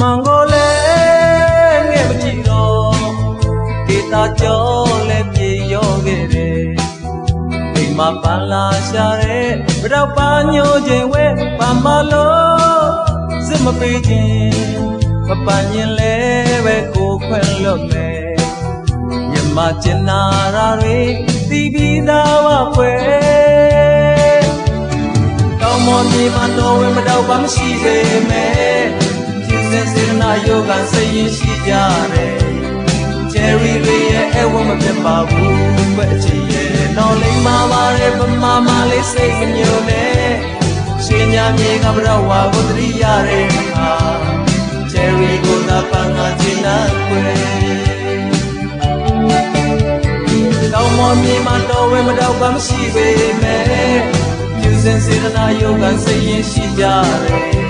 မန်ကိုလဲငဲ့မကြည့်တော့ဒေတာကြောလဲပြေရောခဲ့တယ်အိမ်မှာပန်းလာရှာတဲ့ဘရောက်ပါညိုခြင်းဝဲပန်းမလို့စစ်မပေးခြင်းမပန်းရင်လဲပဲကိုခွင့်လွတ်မယ်မြမကျင်နာရာတွေတီးပြီးသားဝဖွဲတောင်းမမြေမှာတော်ဝင်မတော့ပါမရှိပေမဲ့ကျင်းစ င်စေနာယောဂစိတ်ရင်ရှိကြတယ်ချယ်ရီတွေရဲ့အဝမပြတ်ပါဘူးပဲအချင်ရဲ့တော့လိမ့်မာပါရဲ့ပမာမလေးစိတ်မညိုနဲ့ရှင်ညာမြေကဘရဝါကိုတရိရတဲ့အခါချယ်ရီကိုသာပန်းငါချင်နာခွေတောင်းမမြေမှာတော်ဝင်မတော့ပါမရှိပေမဲ့ပြုစင်စေတနာယောဂစိတ်ရင်ရှိကြတယ်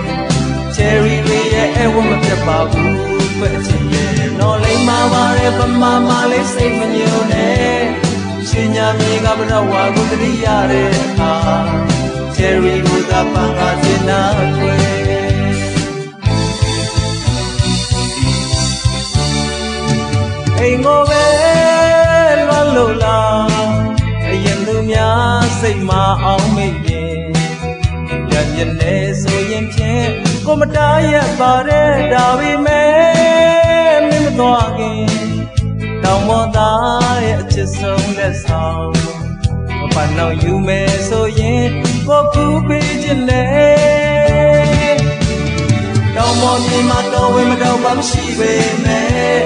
ချယ်ရီတွေရဲ့အဝမပြတ်ပါဘူးပဲအချင်းရဲ့နော်လိမ့်မာပါရဲ့ပမာမလေးစိတ်မညိုနဲ့ရှင်ညာမြေကဘရဝါကိုတတိရတဲ့အခါချယ်ရီကိုသာပန်းကစင်နာခွေအိမ်ကိုပဲ ကိုမတားရပါတဲ့ဒါပေမဲ့မင်းမသွားခင်တောင်မောသားရဲ့အချစ်ဆုံးလက်ဆောင်မပန်းတော့ယူမယ်ဆိုရင်ကိုကူပေးခြင်းနဲ့တောင်မောမြေမှာတော်ဝင်မတော်ပါမရှိပေမဲ့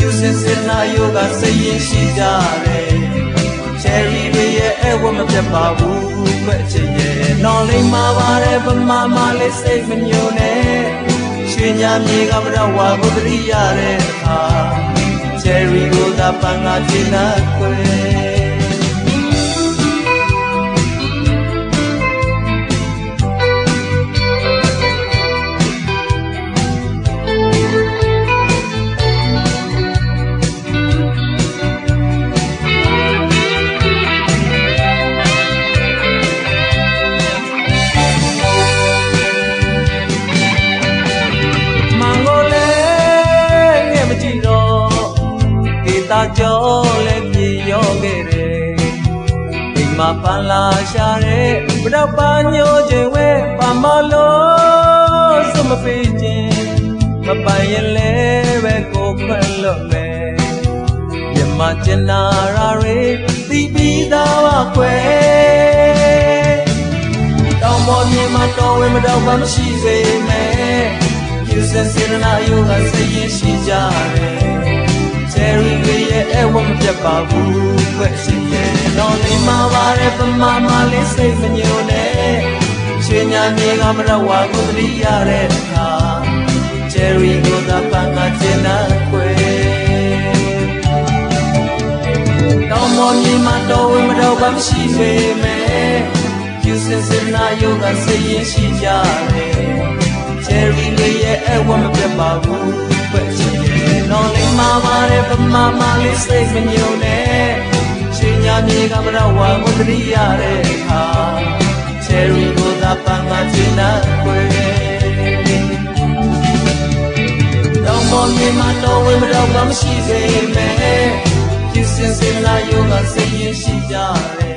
ယူစင်စင်နာယောဂစိတ်ရင်ရှိကြတယ်ချယ်ရီတွေရဲ့အဝ မပြတ်ပါဘူးပဲချင်ရဲ့နော်လိမ့်မာပါတယ်ပမာမလေးစိတ်မညိုနဲ့ရွှေညာမြေကမရဝါကိုတရိရတဲ့အခါချယ်ရီကိုသာပန်းကချင်နာခွေ ကြောလဲပြေရောခဲ့တယ်ဒီမှာပန်းလာရှာတဲ့ဘရောက်ပါညိုခြင်းဝဲပါမလို့စမပေးခြင်းမပိုင်ရင်လဲပဲကိုခွင့်လွတ်မယ်မြမကျင်နာရာတွေတီးပြီးသားပါခွဲတောင်ပေါ်မြေမှာတော်ဝင်မတော့မှမရှိစေနဲ့ပြုစင်စေနာယောဂစိ ပြတ်ပါဘူးခွဲ့ရှိရဲ့တော့နေမှာပါရဲ့ပမာမလေးစိတ်မညိုနဲ့ရွှေညာမြေကမရဝါကိုတရိရတဲ့အခါချယ်ရီကိုသာပန်းကကျင်နာခွဲတောင်ပေါ်မြေမှာတော်ဝင်မတော်ပါမရှိပေမဲ့ပြုစင်စင်နာယောဂစိတ်ရင်ရှိကြတယ်ချယ်ရီလေးရဲ့အဝမပြတ်ပါဘူးပဲချင်ရဲ့နော်လေးမာ ပါတယ်ပမာမလေးစိတ်မညိုနဲ့ရှင်ညာမြေကမရဝါကိုတရိရတဲ့အခါချယ်ရီကိုသာပန်းကချင်နာခွေတောင်ပေါ်မြေမှာတော်ဝင်မတော်မှမရှိစေမဲ့ပြုစင်စင်လာယောဂစိတ်ရင်ရှိကြတယ်